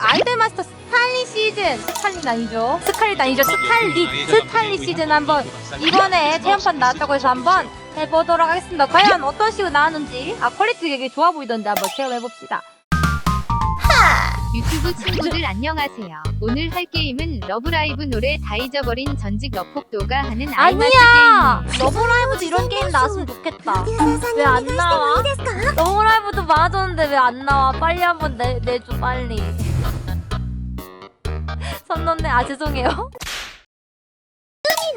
아이돌 마스터 스탈리 시즌. 스탈리 아니죠. 스칼릿 아니죠. 스탈리 스탈리 시즌 한번 이번에 체험판 나왔다고 해서 한번 해보도록 하겠습니다. 과연 어떤 식으로 나왔는지 아 퀄리티 되게 좋아 보이던데 한번 체험해봅시다 유튜브 친구들 안녕하세요. 오늘 할 게임은 러브라이브 노래 다 잊어버린 전직 러폭도가 하는 아이마스 아니야 게임입니다. 러브라이브도 이런 게임 나왔으면 좋겠다 왜 안 나와? 러브라이브도 맞았는데 왜 안 나와 빨리 한번 내, 내줘 빨리 선 넘네 아 죄송해요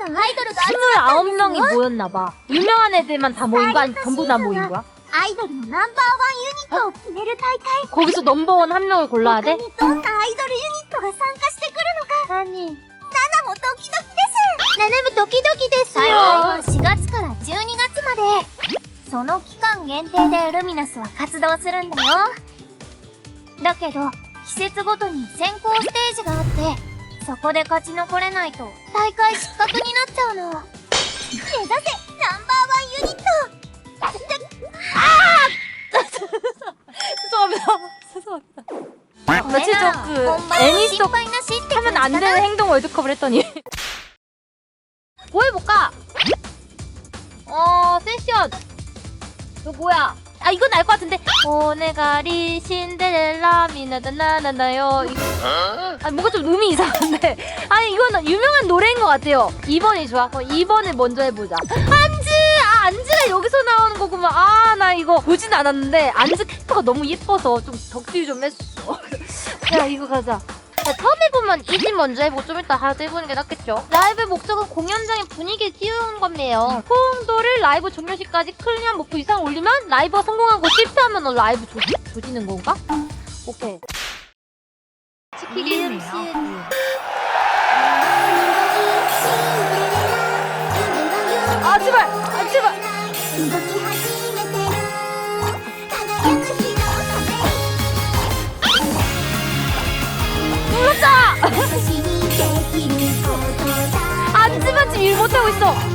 29명이 모였나봐 유명한 애들만 다 모인 거 아니 전부 다 모인 거야? アイドルのナンバーワンユニットを決める大会 거기서 넘버원 한 명을 골라야 他 돼? にどんなアイドルユニットが参加してくるのか 아니 ナナもドキドキですナナもドキドキですよ4月から12月までその期間限定でルミナスは活動するんだよだけど季節ごとに選考ステージがあってそこで勝ち残れないと大会失格になっちゃうの目指せ 사실적 그 애니스톡 하면 안 되는 행동 월드컵을 했더니 뭐 해볼까? 어 세션 이거 뭐야? 아 이건 알 것 같은데 오네가리 신데렐라 미나다나나나요 아 뭔가 좀 음이 이상한데 아니 이건 유명한 노래인 것 같아요 2번이 좋아 그럼 2번을 먼저 해보자 안즈! 아 안즈가 여기서 나오는 거구만 아 나 이거 보진 않았는데 안즈 캐릭터가 너무 예뻐서 좀 덕질 좀 해주세요 야 이거 가자 야, 처음 해보면 이 집 먼저 해보고 좀 이따 하드 해보는 게 낫겠죠? 라이브 목적은 공연장의 분위기를 띄우는 건데요. 호응도를 라이브 종료 시까지 클리어 목표 이상 올리면 라이브가 성공하고 실패하면 라이브 조, 조지는 건가? 오케이. 치키겠네요. 아 제발! 아 제발! 안즈만 지금 일 못하고 있어!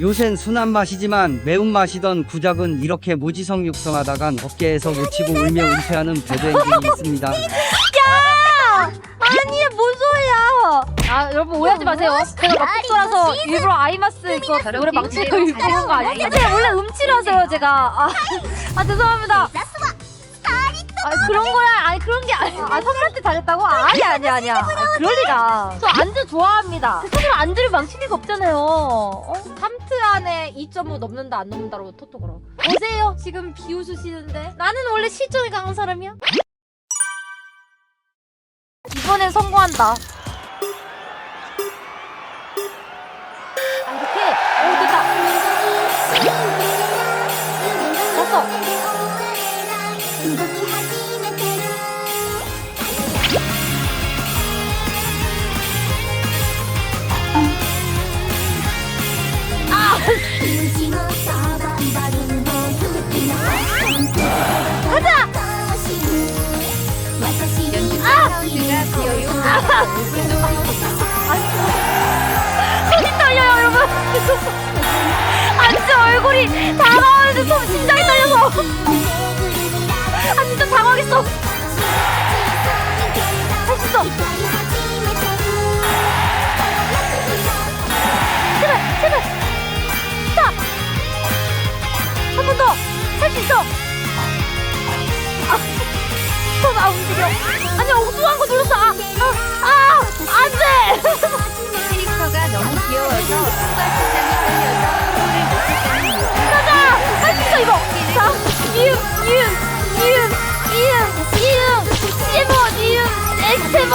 요샌 순한 맛이지만 매운맛이던 구작은 이렇게 무지성 육성하다간 어깨에서 놓치고 울며 은퇴하는 배드 엔딩이 있습니다. 아니야 뭔 소리야? 아 여러분 오해하지 마세요. 제가 막국수라서 일부러 아이마스 이거 노래 망치고 읽는 거 아니에요? 제가 원래 음치라서요 제가. 아, 아 죄송합니다 아 그런 거야. 아니 그런 게 아니야. 아 선물한테 잘했다고? 아니 아니 아니야. 아, 그럴 리가 저 안주 좋아합니다. 선물 안주를 망칠 리가 없잖아요. 어? 3트 안에 2.5 넘는다 안 넘는다로 토토그러 보세요. 지금 비웃으시는데. 나는 원래 실전에 강한 사람이야. 이번엔 성공한다. 손이 떨려요 여러분. 아 진짜 얼굴이 다가오는데 손 심장이 떨려서. 아 진짜 당황했어. 할수 있어. 귀여워서 가자! 빨리 써 이거! 자! 이음! 이음! 이음! 이음! 이음! 이모! 이음! 엑스테모!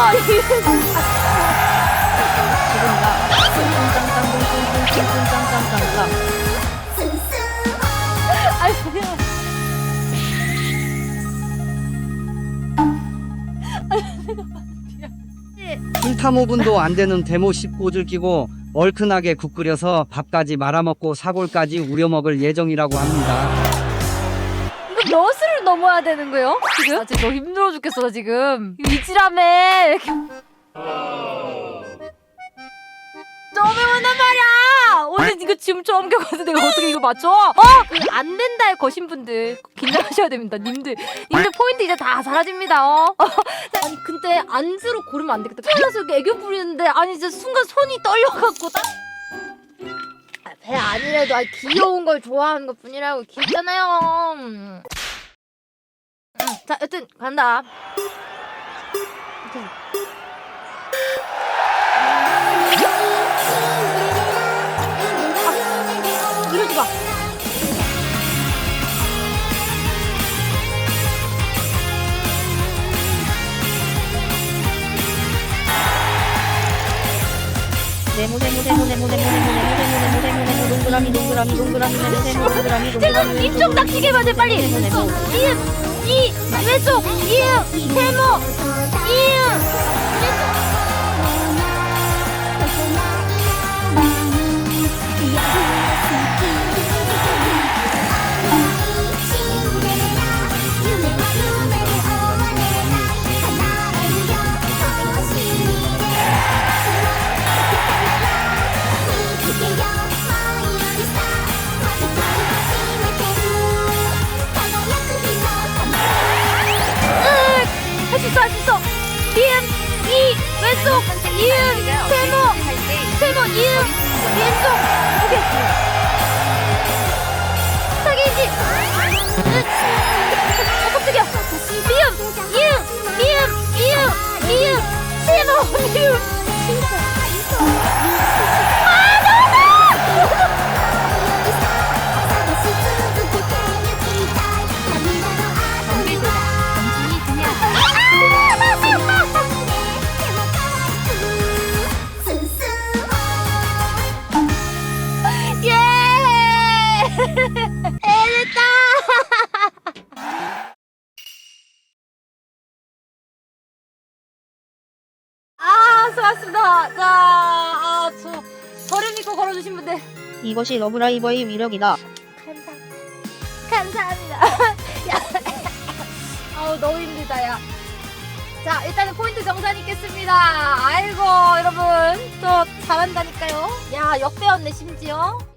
불타모분도 안 되는 데모 19줄 끼고 얼큰하게 국 끓여서 밥까지 말아먹고 사골까지 우려먹을 예정이라고 합니다. 이거 몇을 넘어야 되는 거예요? 지금? 아 진짜 너무 힘들어 죽겠어 나 지금 이거 이지라매 좀 해온단 말이야 오늘 이거 지금 처음 겪어서 내가 어떻게 이거 맞춰? 어? 그안 된다에 거신 분들 긴장하셔야 됩니다 님들 님들 포인트 이제 다 사라집니다 어? 아니 근데 안주로 고르면 안 되겠다 태어나서 애교 부리는데 아니 이제 순간 손이 떨려갖고 딱 아, 배 아니래도 아 귀여운 걸 좋아하는 것 뿐이라고 귀엽잖아요. 음. 음, 자, 여튼 간다. 오케이. 동그라미 동그라미 동그라미 동그라미 동그라미 입좀 닥치게 만해 빨리. 이응, 이 왼쪽, 이응, 세모, 이응. 할수 수 있어. 이응, 이 왼쪽, 이응, 세모, 세모, 이응, 왼쪽. 오케이. 자, 아, 저, 저를 믿고 걸어주신 분들. 이것이 러브라이버의 위력이다 감사, 감사합니다. 야, 아우, 너무 힘들다, 야. 자, 일단은 포인트 정산 있겠습니다. 아이고, 여러분. 저 잘한다니까요. 야, 역배웠네, 심지어.